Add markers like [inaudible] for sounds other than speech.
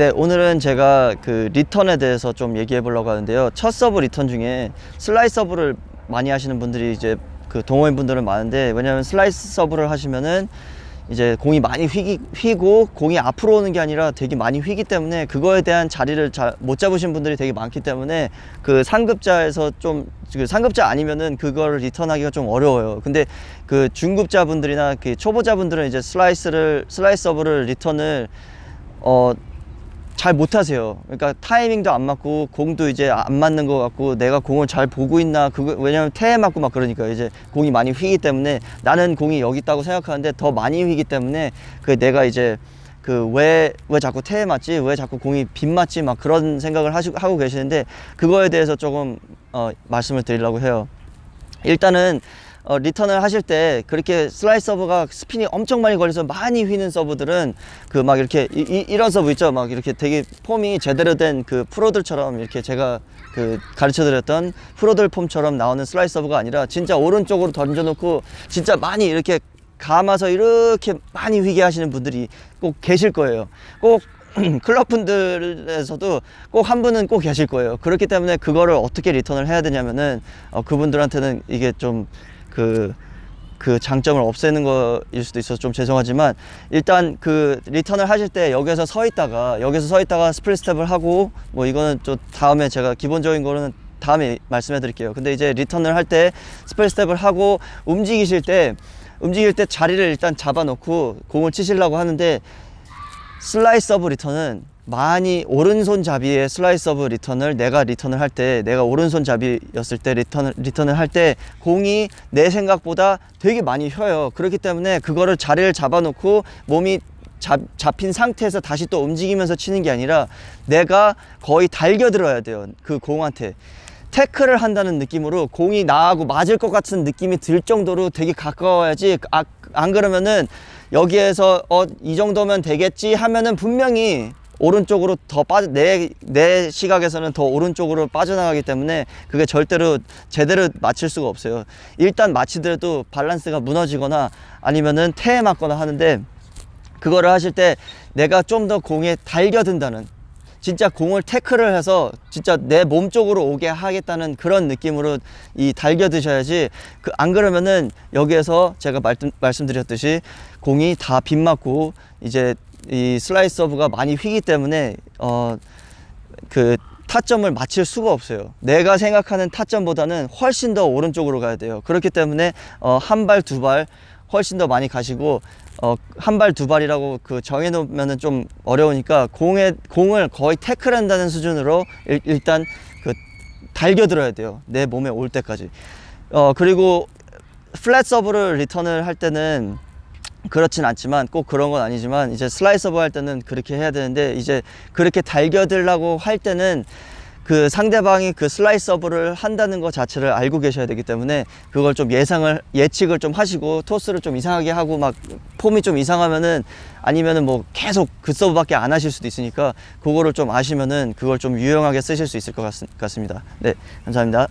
네, 오늘은 제가 그 리턴에 대해서 좀 얘기해 보려고 하는데요. 첫 서브 리턴 중에 슬라이스 서브를 많이 하시는 분들이 이제 그 동호인 분들은 많은데 왜냐면 슬라이스 서브를 하시면은 이제 공이 많이 휘기, 휘고 공이 앞으로 오는 게 아니라 되게 많이 휘기 때문에 그거에 대한 자리를 잘못 잡으신 분들이 되게 많기 때문에 그 상급자에서 좀 그 상급자 아니면은 그거를 리턴하기가 좀 어려워요. 근데 그 중급자 분들이나 그 초보자 분들은 이제 슬라이스를 슬라이스 서브를 리턴을 어 잘 못하세요. 그러니까 타이밍도 안 맞고 공도 이제 안 맞는 것 같고 내가 공을 잘 보고 있나 그거 왜냐면 태에 맞고 막 그러니까 이제 공이 많이 휘기 때문에 나는 공이 여기 있다고 생각하는데 더 많이 휘기 때문에 그 내가 이제 그왜왜 자꾸 태에 맞지 왜 자꾸 공이 빗 맞지 막 그런 생각을 하시고 하고 계시는데 그거에 대해서 조금 어 말씀을 드리려고 해요. 일단은 어, 리턴을 하실 때 그렇게 슬라이스 서브가 스핀이 엄청 많이 걸려서 많이 휘는 서브들은 그 막 이렇게 이, 이, 런 서브 있죠 막 이렇게 되게 폼이 제대로 된 그 프로들처럼 이렇게 제가 그 가르쳐 드렸던 프로들 폼처럼 나오는 슬라이스 서브가 아니라 진짜 오른쪽으로 던져 놓고 진짜 많이 이렇게 감아서 이렇게 많이 휘게 하시는 분들이 꼭 계실 거예요 꼭 [clears throat] 클럽 분들에서도 꼭 한 분은 꼭 계실 거예요. 그렇기 때문에 그거를 어떻게 리턴을 해야 되냐면은 어, 그분들한테는 이게 좀 그 그 장점을 없애는 거일 수도 있어서 좀 죄송하지만 일단 그 리턴을 하실 때 여기서 서 있다가 여기서 서 있다가 스플릿 스텝을 하고 뭐 이거는 좀 다음에 제가 기본적인 거는 다음에 말씀해 드릴게요. 근데 이제 리턴을 할 때 스플릿 스텝을 하고 움직이실 때 움직일 때 자리를 일단 잡아 놓고 공을 치시려고 하는데 슬라이스 서브 리턴은 많이 오른손 잡이의 슬라이스 서브 리턴을 내가 리턴을 할 때 내가 오른손 잡이였을 때 리턴을 리턴을 할 때 공이 내 생각보다 되게 많이 휘어요. 그렇기 때문에 그거를 자리를 잡아 놓고 몸이 잡, 잡힌 상태에서 다시 또 움직이면서 치는 게 아니라 내가 거의 달겨 들어야 돼요. 그 공한테. 태클을 한다는 느낌으로 공이 나하고 맞을 것 같은 느낌이 들 정도로 되게 가까워야지 아, 안 그러면은 여기에서 어 이 정도면 되겠지 하면은 분명히 오른쪽으로 더 빠져 내, 내 시각에서는 더 오른쪽으로 빠져나가기 때문에 그게 절대로 제대로 맞힐 수가 없어요. 일단 맞히더라도 밸런스가 무너지거나 아니면은 태에 맞거나 하는데 그거를 하실 때 내가 좀 더 공에 달겨든다는 진짜 공을 태클을 해서 진짜 내 몸 쪽으로 오게 하겠다는 그런 느낌으로 이 달겨 드셔야지 그 안 그러면은 여기에서 제가 말씀, 말씀드렸듯이 공이 다 빗맞고 이제 이 슬라이스 서브가 많이 휘기 때문에 어 그 타점을 맞힐 수가 없어요. 내가 생각하는 타점보다는 훨씬 더 오른쪽으로 가야 돼요. 그렇기 때문에 어, 한 발, 두발 훨씬 더 많이 가시고 어, 한 발, 두 발이라고 그 정해 놓으면은 좀 어려우니까 공에, 공을 거의 태클한다는 수준으로 일, 일단 그 달겨들어야 돼요. 내 몸에 올 때까지. 어, 그리고 플랫 서브를 리턴을 할 때는 그렇진 않지만 꼭 그런 건 아니지만 이제 슬라이스 서브 할 때는 그렇게 해야 되는데 이제 그렇게 달겨들라고 할 때는 그 상대방이 그 슬라이스 서브를 한다는 것 자체를 알고 계셔야 되기 때문에 그걸 좀 예상을 예측을 좀 하시고 토스를 좀 이상하게 하고 막 폼이 좀 이상하면은 아니면은 뭐 계속 그 서브밖에 안 하실 수도 있으니까 그거를 좀 아시면은 그걸 좀 유용하게 쓰실 수 있을 것 같, 같습니다. 네, 감사합니다.